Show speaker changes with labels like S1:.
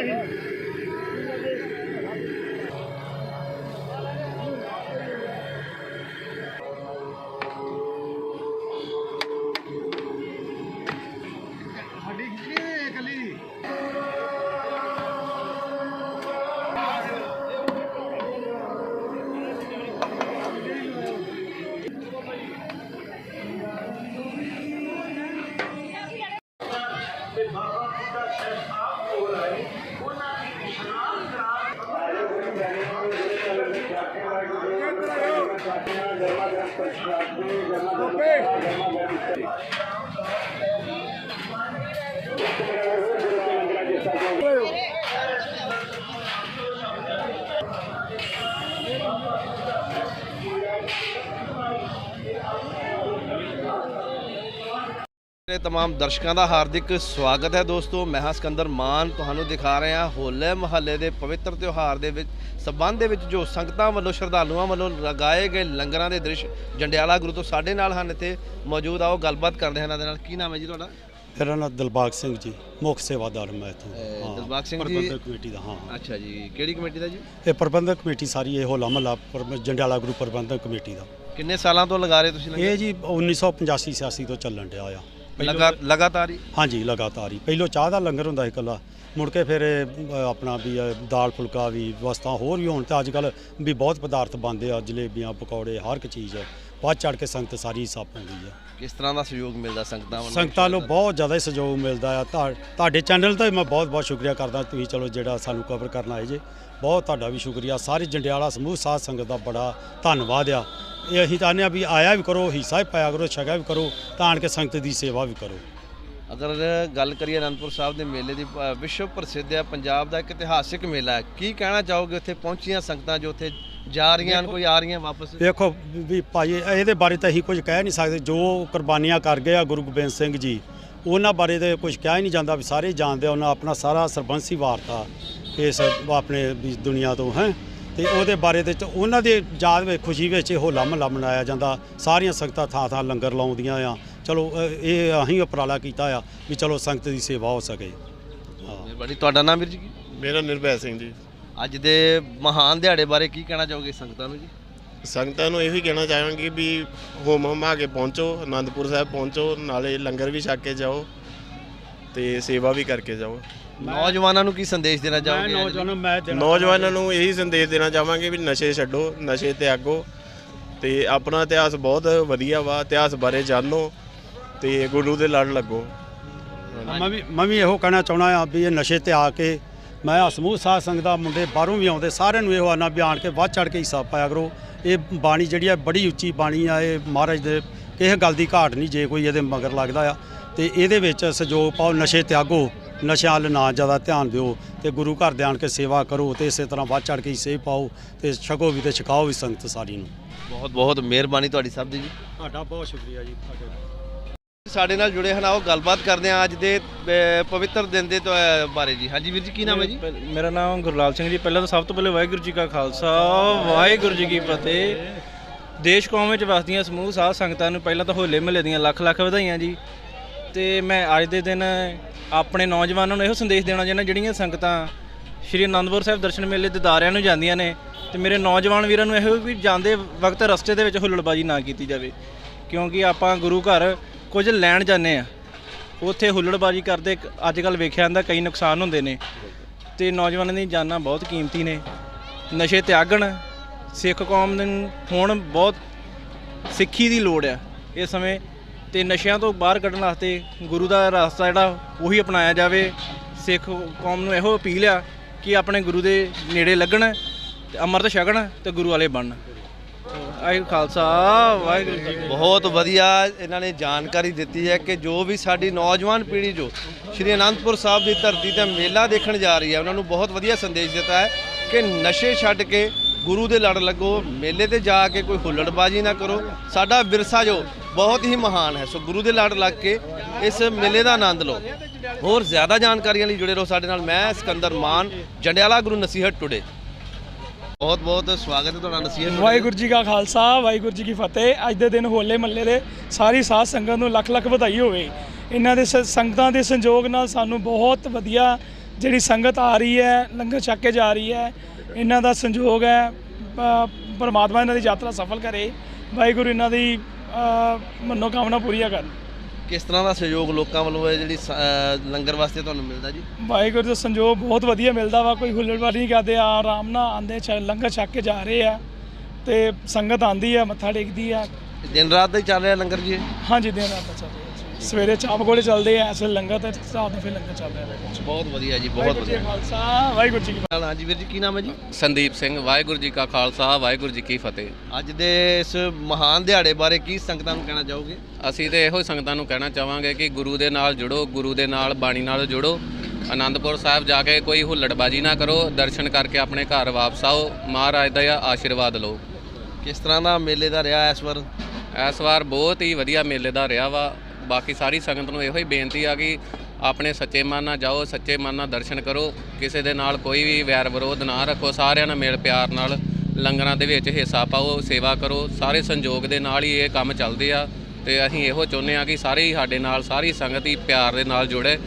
S1: aí. ਤੇ तमाम ਦਰਸ਼ਕਾਂ ਦਾ ਹਾਰਦਿਕ ਸਵਾਗਤ ਹੈ ਦੋਸਤੋ ਮੈਂ ਹਾਂ ਸਿਕੰਦਰ ਮਾਨ ਤੁਹਾਨੂੰ ਦਿਖਾ ਰਹੇ ਹਾਂ ਹੋਲੇ ਮਹੱਲੇ ਦੇ ਪਵਿੱਤਰ ਤਿਉਹਾਰ ਦੇ ਵਿੱਚ ਸਬੰਧ ਦੇ ਵਿੱਚ ਜੋ ਸੰਗਤਾਂ ਵੱਲੋਂ ਸ਼ਰਧਾਲੂਆਂ ਵੱਲੋਂ ਲਗਾਏ ਗਏ ਲੰਗਰਾਂ ਦੇ ਦ੍ਰਿਸ਼ ਜੰਡਿਆਲਾ ਗੁਰੂ ਤੋਂ ਸਾਡੇ ਨਾਲ ਹਨ ਇੱਥੇ ਮੌਜੂਦ ਆਓ ਗੱਲਬਾਤ ਕਰਦੇ ਹਾਂ ਇਹਨਾਂ ਦੇ ਨਾਲ ਕੀ ਨਾਮ ਹੈ ਜੀ ਤੁਹਾਡਾ
S2: ਮੇਰਾ ਨਾਮ ਦਿਲਬਾਗ ਸਿੰਘ ਜੀ ਮੁੱਖ ਸੇਵਾਦਾਰ ਮੈਂ ਇੱਥੋਂ ਹਾਂ,
S1: ਦਿਲਬਾਗ ਸਿੰਘ ਜੀ।
S2: ਪ੍ਰਬੰਧਕ ਕਮੇਟੀ ਦਾ ਹਾਂ
S1: ਅੱਛਾ ਜੀ ਕਿਹੜੀ ਕਮੇਟੀ ਦਾ ਜੀ
S2: ਇਹ ਪ੍ਰਬੰਧਕ ਕਮੇਟੀ ਸਾਰੀ ਇਹ ਹੋਲਾ ਮਹੱਲਾ ਪ੍ਰਬ- ਜੰਡਿਆਲਾ ਗਰੁੱਪ ਪ੍ਰਬੰਧਕ ਕਮੇਟੀ ਦਾ
S1: ਕਿੰਨੇ ਸਾਲਾਂ ਤੋਂ ਲਗਾ ਰਹੇ ਤੁਸੀਂ ਲੰਗਰ
S2: ਇਹ ਜੀ 1985 86 ਤੋਂ ਚੱਲਣ ਡਿਆ ਆ ਪਹਿਲੋਂ-
S1: ਲਗਾ ਲਗਾਤਾਰ ਹੀ?
S2: ਹਾਂਜੀ ਲਗਾਤਾਰ ਹੀ। ਪਹਿਲੋਂ ਚਾਹ ਦਾ ਲੰਗਰ ਹੁੰਦਾ ਸੀ ਇਕੱਲਾ। ਮੁੜ ਕੇ ਫਿਰ ਇਹ, ਅ, ਆਪਣਾ ਵੀ ਅ, ਦਾਲ ਫੁਲਕਾ ਵੀ ਵਸਤਾਂ ਹੋਰ ਵੀ ਹੁਣ ਤਾਂ ਅੱਜ ਕੱਲ ਵੀ ਬਹੁਤ ਪਦਾਰਥ ਬਣਦੇ ਆ ਜਲੇਬੀਆਂ ਪਕੌੜੇ ਹਰ ਇੱਕ ਚੀਜ਼ ਵੱਧ ਚੜ ਕੇ ਸੰਗਤ ਸਾਰੀ ਹਿੱਸਾ ਪਾਉਂਦੀ ਆ।
S1: ਕਿਸ ਤਰ੍ਹਾਂ ਦਾ ਸਹਿਯੋਗ ਮਿਲਦਾ ਸੰਗਤਾਂ ਵੱਲੋਂ?
S2: ਸੰਗਤਾਂ ਨੂੰ ਬਹੁਤ ਜ਼ਿਆਦਾ ਹੀ ਸਹਿਯੋਗ ਮਿਲਦਾ ਆ। ਤੁਹਾ- ਤੁਹਾਡੇ ਚੈਨਲ ਦਾ ਵੀ ਮੈਂ ਬਹੁਤ ਬਹੁਤ ਸ਼ੁਕਰੀਆ ਕਰਦਾ। ਤੁਸੀਂ ਚਲੋ ਜਿਹੜਾ ਸਾਨੂੰ ਕਵਰ ਕਰਨ ਆਏ ਜੇ ਬਹੁਤ ਤੁਹਾਡਾ ਵੀ ਸ਼ੁਕਰੀਆ। ਸਾਰੇ ਜੰਡਿਆਲਾ ਸਮੂਹ ਸਾਧ ਸੰਗਤ ਦਾ ਬੜਾ ਧੰਨਵਾਦ ਆ। ਇਹ ਅਸੀਂ ਚਾਹੁੰਦੇ ਆ ਵੀ ਆਇਆ ਵੀ ਕਰੋ ਹਿੱਸਾ ਵੀ ਪਾਇਆ ਕਰੋ ਛਕਿਆ ਵੀ ਕਰੋ ਤਾਂ ਆਣ ਕੇ ਸੰਗਤ ਦੀ ਸੇਵਾ ਵੀ ਕਰੋ।
S1: ਅਗਰ ਗੱਲ ਕਰੀਏ ਅਨੰਦਪੁਰ ਸਾਹਿਬ ਦੇ ਮੇਲੇ ਦੀ ਅ, ਵਿਸ਼ਵ ਪ੍ਰਸਿੱਧ ਹੈ ਪੰਜਾਬ ਦਾ ਇੱਕ ਇਤਿਹਾਸਿਕ ਮੇਲਾ ਹੈ। ਕੀ ਕਹਿਣਾ ਚਾਹੋਗੇ? ਉੱਥੇ ਪਹੁੰਚੀਆਂ ਸੰਗਤਾਂ ਜੋ ਉੱਥੇ ਜਾ ਰਹੀਆਂ ਹਨ ਕੋਈ ਆ ਰਹੀਆਂ ਵਾਪਸ?
S2: ਵੇਖੋ ਵੀ ਭਾਈ ਇਹਦੇ ਬਾਰੇ ਤਾਂ ਅਸੀਂ ਕੁਝ ਕਹਿ ਨਹੀਂ ਸਕਦੇ। ਜੋ ਕੁਰਬਾਨੀਆਂ ਕਰ ਗਏ ਆ ਗੁਰੂ ਗੋਬਿੰਦ ਸਿੰਘ ਜੀ ਉਹਨਾਂ ਬਾਰੇ ਤੇ ਕੁਝ ਕਿਹਾ ਹੀ ਨਹੀਂ ਜਾਂਦਾ। ਵੀ ਸਾਰੇ ਜਾਣਦੇ ਆ ਉਹਨਾਂ ਆਪਣਾ ਸਾਰਾ ਸਰਬੰਸੀ ਵਾਰਤਾ ਇਸ ਆਪਣੇ ਵੀ ਦੁਨੀਆ ਤੋਂ ਹੈ। ਤੇ ਉਹਦੇ ਬਾਰੇ ਤੇ ਚ- ਉਹਨਾਂ ਦੇ ਯਾਦ ਵਿੱਚ ਖੁਸ਼ੀ ਵਿੱਚ ਇਹ ਹੋਲਾ ਮਹੱਲਾ ਮਨਾਇਆ ਜਾਂਦਾ। ਸਾਰੀਆਂ ਸੰਗਤਾਂ ਥਾਂ ਥਾਂ ਲੰਗਰ ਲਾਉਂਦੀਆਂ ਆ। ਚਲੋ ਅ, ਇਹ ਅਸੀਂ ਉਪਰਾਲਾ ਕੀਤਾ ਆ ਵੀ ਚਲੋ ਸੰਗਤ ਦੀ ਸੇਵਾ ਹੋ ਸਕੇ। ਹਾਂ।
S1: ਮਿਹਰਬਾਨੀ ਤੁਹਾਡਾ ਨਾਮ ਵੀਰ ਜੀ ਕੀ?
S3: ਮੇਰਾ ਨਿਰਭੈ ਸਿੰਘ ਜੀ।
S1: ਅੱਜ ਦੇ ਮਹਾਨ ਦਿਹਾੜੇ ਬਾਰੇ ਕੀ ਕਹਿਣਾ ਚਾਹੋਗੇ ਸੰਗਤਾਂ ਨੂੰ ਜੀ?
S3: ਸੰਗਤਾਂ ਨੂੰ ਇਹ ਵੀ ਕਹਿਣਾ ਚਾਹਾਂਗੇ ਵੀ ਹੋਮ ਹਮਾ ਕੇ ਪਹੁੰਚੋ ਆਨੰਦਪੁਰ ਸਾਹਿਬ ਪਹੁੰਚੋ ਨਾਲੇ ਲੰਗਰ ਵੀ ਛਕ ਕੇ ਜਾਓ ਤੇ ਸੇਵਾ ਵੀ ਕਰਕੇ ਜਾਓ।
S1: ਨੌਜਵਾਨਾਂ ਨੂੰ ਕੀ ਸੰਦੇਸ਼ ਦੇਣਾ
S2: ਮੈਂ
S1: ਚਾਹੋਗੇ?
S2: ਨੌਜਵਾਨਾਂ ਨੂੰ ਮੈਂ ਦੇਣਾ
S3: ਨੌਜਵਾਨਾਂ ਨੂੰ ਇਹੀ ਸੰਦੇਸ਼ ਦੇਣਾ ਚਾਹਾਂਗੇ ਵੀ ਨਸ਼ੇ ਛੱਡੋ ਨਸ਼ੇ ਤਿਆਗੋ ਤੇ ਆਪਣਾ ਇਤਿਹਾਸ ਬਹੁਤ ਵਧੀਆ ਵਾ ਇਤਿਹਾਸ ਬਾਰੇ ਜਾਣੋ ਤੇ ਗੁਰੂ ਦੇ ਲੜ ਲੱਗੋ।
S2: ਮੈਂ ਵੀ ਮੈਂ ਵੀ ਇਹੋ ਕਹਿਣਾ ਚਾਹਣਾ ਆ ਵੀ ਇਹ ਨਸ਼ੇ ਤੇ ਆ ਕੇ ਮੈਂ ਆ ਸਮੂਹ ਸਾਧ ਸੰਗਤ ਦਾ ਮੁੰਡੇ ਬਾਹਰੋਂ ਵੀ ਆਉਂਦੇ ਸਾਰਿਆਂ ਨੂੰ ਇਹੋ ਆਨਾ ਆਣ ਕੇ ਵੱਧ ਚੜ ਕੇ ਹਿੱਸਾ ਪਾਇਆ ਕਰੋ। ਇਹ ਬਾਣੀ ਜਿਹੜੀ ਆ ਬੜੀ ਉੱਚੀ ਬਾਣੀ ਆ ਇਹ ਮਹਾਰਾਜ ਦੇ ਕਿਸੇ ਗੱਲ ਦੀ ਘਾਟ ਨਹੀਂ ਜੇ ਕੋਈ ਇਹਦੇ ਮਗਰ ਲੱਗਦਾ ਆ। ਤੇ ਇਹਦੇ ਵਿੱਚ ਸਹਿਯੋਗ ਪਾਓ ਨਸ਼ੇ ਤਿਆਗੋ ਨਸ਼ਿਆਂ ਵੱਲ ਨਾ ਜ਼ਿਆਦਾ ਧਿਆਨ ਦਿਓ ਤੇ ਗੁਰੂ ਘਰ ਦੇ ਆਣ ਕੇ ਸੇਵਾ ਕਰੋ ਤੇ ਇਸੇ ਤਰ੍ਹਾਂ ਵੱਧ ਚੜ ਕੇ ਹਿੱਸੇ ਪਾਓ ਤੇ ਛਕੋ ਵੀ ਤੇ ਛਕਾਓ ਵੀ ਸੰਗਤ ਸਾਰੀ ਨੂੰ।
S1: ਬਹੁਤ ਬਹੁਤ ਮਿਹਰਬਾਨੀ ਤੁਹਾਡੀ ਸਭ ਦੀ ਜੀ।
S2: ਤੁਹਾਡਾ ਬਹੁਤ ਸ਼ੁਕਰੀਆ ਜੀ
S1: ਸਾਡੇ ਨਾਲ ਜੁੜੇ ਹਨ ਆਓ ਗੱਲਬਾਤ ਕਰਦੇ ਹਾਂ ਅੱਜ ਦੇ ਪਵਿੱਤਰ ਦਿਨ ਦੇ ਤੋਂ, ਬਾਰੇ ਜੀ। ਹਾਂਜੀ ਵੀਰ ਜੀ ਕੀ ਨਾਮ ਹੈ ਜੀ?
S4: ਮੇਰਾ ਨਾਮ ਗੁਰਲਾਲ ਸਿੰਘ ਜੀ। ਪਹਿਲਾਂ ਤਾਂ ਸਭ ਤੋਂ ਪਹਿਲੇ ਵਾਹਿਗੁਰੂ ਜੀ ਕਾ ਖਾਲਸਾ ਵਾਹਿਗੁਰੂ ਜੀ ਕੀ ਫਤਿਹ। ਦੇਸ਼ ਕੌਮ ਵਿੱਚ ਵਸਦੀਆਂ ਸਮੂਹ ਸਾਧ ਸੰਗਤਾਂ ਨੂੰ ਪਹਿਲਾਂ ਤਾਂ ਹੋਲੇ ਮਹੱਲੇ ਦੀਆਂ ਲੱਖ ਲੱਖ ਵਧਾਈਆਂ ਜੀ। ਤੇ ਮੈਂ ਅੱਜ ਦੇ ਦਿਨ ਆਪਣੇ ਨੌਜਵਾਨਾਂ ਨੂੰ ਇਹੋ ਸੰਦੇਸ਼ ਦੇਣਾ ਚਾਹੁੰਦਾ ਜਿਹੜੀਆਂ ਸੰਗਤਾਂ ਸ਼੍ਰੀ ਅਨੰਦਪੁਰ ਸਾਹਿਬ ਦਰਸ਼ਨ ਮੇਲੇ ਦੇ ਦਾਰਿਆਂ ਨੂੰ ਜਾਂਦੀਆਂ ਨੇ ਤੇ ਮੇਰੇ ਨੌਜਵਾਨ ਵੀਰਾਂ ਨੂੰ ਇਹੋ ਵੀ ਜਾਂਦੇ ਵਕਤ ਰਸਤੇ ਦੇ ਵਿੱਚ ਹੁੱਲੜਬਾਜੀ ਨਾ ਕੀਤੀ ਜਾਵੇ। ਕਿਉਂਕਿ ਆਪਾਂ ਗੁਰੂ ਘਰ ਕੁਝ ਲੈਣ ਜਾਂਦੇ ਆ। ਉੱਥੇ ਹੁੱਲੜਬਾਜੀ ਕਰਦੇ ਅੱਜ ਕੱਲ ਵੇਖਿਆ ਜਾਂਦਾ ਕਈ ਨੁਕਸਾਨ ਹੁੰਦੇ ਨੇ। ਤੇ ਨੌਜਵਾਨਾਂ ਦੀ ਜਾਨਾਂ ਬਹੁਤ ਕੀਮਤੀ ਨੇ। ਨਸ਼ੇ ਤਿਆਗਣ, ਸਿੱਖ ਕੌਮ ਨੂੰ ਹੁਣ ਬਹੁਤ ਸਿੱਖੀ ਦੀ ਲੋੜ ਆ ਇਸ ਸਮੇਂ। ਤੇ ਨਸ਼ਿਆਂ ਤੋਂ ਬਾਹਰ ਕੱਢਣ ਵਾਸਤੇ ਗੁਰੂ ਦਾ ਰਸਤਾ ਜਿਹੜਾ, ਉਹੀ ਅਪਣਾਇਆ ਜਾਵੇ। ਸਿੱਖ ਕੌਮ ਨੂੰ ਇਹੋ ਅਪੀਲ ਆ ਕਿ ਆਪਣੇ ਗੁਰੂ ਦੇ ਨੇੜੇ ਲੱਗਣ ਤੇ ਅੰਮ੍ਰਿਤ ਛਕਣ ਤੇ ਗੁਰੂ ਵਾਲੇ ਬਣਨ। ਵਾਹਿਗੁਰੂ ਖਾਲਸਾ, ਵਾਹਿਗੁਰੂ ਜੀ ਕੀ
S1: ਬਹੁਤ ਵਧੀਆ ਇਹਨਾਂ ਨੇ ਜਾਣਕਾਰੀ ਦਿੱਤੀ ਹੈ ਕਿ ਜੋ ਵੀ ਸਾਡੀ ਨੌਜਵਾਨ ਪੀੜ੍ਹੀ ਜੋ ਸ਼੍ਰੀ ਅਨੰਦਪੁਰ ਸਾਹਿਬ ਦੀ ਧਰਤੀ ਤੇ ਮੇਲਾ ਦੇਖਣ ਜਾ ਰਹੀ ਹੈ, ਉਹਨਾਂ ਨੂੰ ਬਹੁਤ ਵਧੀਆ ਸੰਦੇਸ਼ ਦਿੱਤਾ ਹੈ ਕਿ ਨਸ਼ੇ ਛੱਡ ਕੇ ਗੁਰੂ ਦੇ ਲੜ ਲੱਗੋ, ਮੇਲੇ ਤੇ ਜਾ ਕੇ ਕੋਈ ਹੁੱਲੜਬਾਜੀ ਨਾ ਕਰੋ। ਸਾਡਾ ਵਿਰਸਾ ਜੋ ਬਹੁਤ ਹੀ ਮਹਾਨ ਹੈ। ਸੋ ਗੁਰੂ ਦੇ ਲੜ ਲੱਗ ਕੇ ਇਸ ਮੇਲੇ ਦਾ ਆਨੰਦ ਲਓ। ਹੋਰ ਜ਼ਿਆਦਾ ਜਾਣਕਾਰੀਆਂ ਲਈ ਜੁੜੇ ਰਹੋ ਸਾਡੇ ਨਾਲ। ਮੈਂ ਸਿਕੰਦਰ ਮਾਨ, ਜੰਡਿਆਲਾ ਗੁਰੂ ਨਸੀਹਤ ਟੁਡੇ। ਬਹੁਤ ਬਹੁਤ ਸਵਾਗਤ ਹੈ ਤੁਹਾਡਾ ਨਸੀਹਤ
S5: ਵਾਹਿਗੁਰੂ ਜੀ ਕਾ ਖਾਲਸਾ ਵਾਹਿਗੁਰੂ ਜੀ ਕੀ ਫਤਿਹ। ਅੱਜ ਦੇ ਦਿਨ ਹੋਲੇ ਮੱਲੇ ਦੇ ਸਾਰੀ ਸਾਧ ਸੰਗਤ ਨੂੰ ਲੱਖ ਲੱਖ ਵਧਾਈ ਹੋਵੇ। ਇਹਨਾਂ ਦੇ ਸ- ਸੰਗਤਾਂ ਦੇ ਸੰਯੋਗ ਨਾਲ ਸਾਨੂੰ ਬਹੁਤ ਵਧੀਆ ਜਿਹੜੀ ਸੰਗਤ ਆ ਰਹੀ ਹੈ ਲੰਗਰ ਛੱਕ ਕੇ ਜਾ ਰਹੀ ਹੈ। ਇਹਨਾਂ ਦਾ ਸੰਯੋਗ ਹੈ ਪ- ਪਰਮਾਤਮਾ ਇਹਨਾਂ ਦੀ ਯਾਤਰਾ ਸਫਲ ਕਰੇ। ਵਾਹਿਗੁਰੂ ਇਹਨਾਂ ਦੀ ਅ, ਮਨੋਕਾਮਨਾ ਪੂਰੀਆਂ ਕਰਨ।
S1: ਕਿਸ ਤਰ੍ਹਾਂ ਦਾ ਸਹਿਯੋਗ ਲੋਕਾਂ ਵੱਲੋਂ ਹੈ ਜਿਹੜੀ ਸ- ਲੰਗਰ ਵਾਸਤੇ ਤੁਹਾਨੂੰ ਮਿਲਦਾ ਜੀ?
S5: ਵਾਹਿਗੁਰੂ ਦਾ ਸੰਯੋਗ ਬਹੁਤ ਵਧੀਆ ਮਿਲਦਾ ਵਾ ਕੋਈ ਹੁੱਲੜਬਾਜ਼ੀ ਨਹੀਂ ਕਰਦੇ ਆ ਆਰਾਮ ਨਾਲ ਆਂਦੇ ਚ ਲੰਗਰ ਛਕ ਕੇ ਜਾ ਰਹੇ ਆ ਤੇ ਸੰਗਤ ਆਂਦੀ ਆ ਮੱਥਾ ਟੇਕਦੀ ਆ।
S1: ਦਿਨ ਰਾਤ ਦਾ ਹੀ ਚੱਲ ਰਿਹਾ ਲੰਗਰ ਜੀ?
S5: ਹਾਂਜੀ ਦਿਨ ਰਾਤ ਦਾ ਚੱਲ ਰਿਹਾ। ਸਵੇਰੇ ਚਾਪ ਕੋਲੇ ਚੱਲਦੇ ਆ ਐਸੇ ਲੰਗਰ ਤੇ ਰਾਤ ਨੂੰ ਫਿਰ ਲੰਗਰ ਚੱਲ ਰਿਹਾ ਹੈ।
S1: ਬਹੁਤ ਵਧੀਆ ਜੀ ਬਹੁਤ
S5: ਵਾਹਿਗੁਰੂ ਜੀ
S1: ਵਧੀਆ।
S5: ਕਾ ਖਾਲਸਾ ਵਾਹਿਗੁਰੂ ਜੀ ਕੀ ਫਤਿਹ।
S1: ਹਾਂਜੀ ਵੀਰ ਜੀ ਕੀ ਨਾਮ ਹੈ ਜੀ?
S6: ਸੰਦੀਪ ਸਿੰਘ ਵਾਹਿਗੁਰੂ ਜੀ ਕਾ ਖਾਲਸਾ ਵਾਹਿਗੁਰੂ ਜੀ ਕੀ ਫਤਿਹ।
S1: ਅੱਜ ਦੇ ਇਸ ਮਹਾਨ ਦਿਹਾੜੇ ਬਾਰੇ ਕੀ ਸੰਗਤਾਂ ਨੂੰ ਕਹਿਣਾ ਚਾਹੋਗੇ?
S6: ਅਸੀਂ ਤੇ ਇਹੋ ਸੰਗਤਾਂ ਨੂੰ ਕਹਿਣਾ ਚਾਹਾਂਗੇ ਕਿ ਗੁਰੂ ਦੇ ਨਾਲ ਜੁੜੋ ਗੁਰੂ ਦੇ ਨਾਲ ਬਾਣੀ ਨਾਲ ਜੁੜੋ। ਆਨੰਦਪੁਰ ਸਾਹਿਬ ਜਾ ਕੇ ਕੋਈ ਹੁੱਲੜਬਾਜੀ ਨਾ ਕਰੋ ਦਰਸ਼ਨ ਕਰਕੇ ਆਪਣੇ ਘਰ ਵਾਪਸ ਆਓ ਮਹਾਰਾਜ ਦਾ ਆਸ਼ੀਰਵਾਦ ਲਓ।
S1: ਕਿਸ ਤਰ੍ਹਾਂ ਦਾ ਮੇਲੇ ਦਾ ਰਿਹਾ ਇਸ ਵਾਰ?
S6: ਇਸ ਵਾਰ ਬਹੁਤ ਹੀ ਵਧੀਆ ਮੇਲੇ ਦਾ ਰਿਹਾ ਵਾ। ਬਾਕੀ ਸਾਰੀ ਸੰਗਤ ਨੂੰ ਇਹੋ ਹੀ ਬੇਨਤੀ ਆ ਕਿ ਆਪਣੇ ਸੱਚੇ ਮਨ ਨਾਲ ਜਾਓ, ਸੱਚੇ ਮਨ ਨਾਲ ਦਰਸ਼ਨ ਕਰੋ। ਕਿਸੇ ਦੇ ਨਾਲ ਕੋਈ ਵੀ ਵੈਰ ਵਿਰੋਧ ਨਾ ਰੱਖੋ। ਸਾਰਿਆਂ ਨਾਲ ਮੇਲ ਪਿਆਰ ਨਾਲ ਲੰਗਰਾਂ ਦੇ ਵਿੱਚ ਹਿੱਸਾ ਪਾਓ, ਸੇਵਾ ਕਰੋ। ਸਾਰੇ ਸੰਯੋਗ ਦੇ ਨਾਲ ਹੀ ਇਹ ਕੰਮ ਚੱਲਦੇ ਆ ਤੇ ਅਸੀਂ ਇਹੋ ਚਾਹੁੰਦੇ ਆ ਕਿ ਸਾਰੇ ਹੀ ਸਾਡੇ ਨਾਲ, ਸਾਰੀ ਸੰਗਤ ਹੀ ਪਿਆਰ ਦੇ ਨਾਲ ਜੁੜੇ।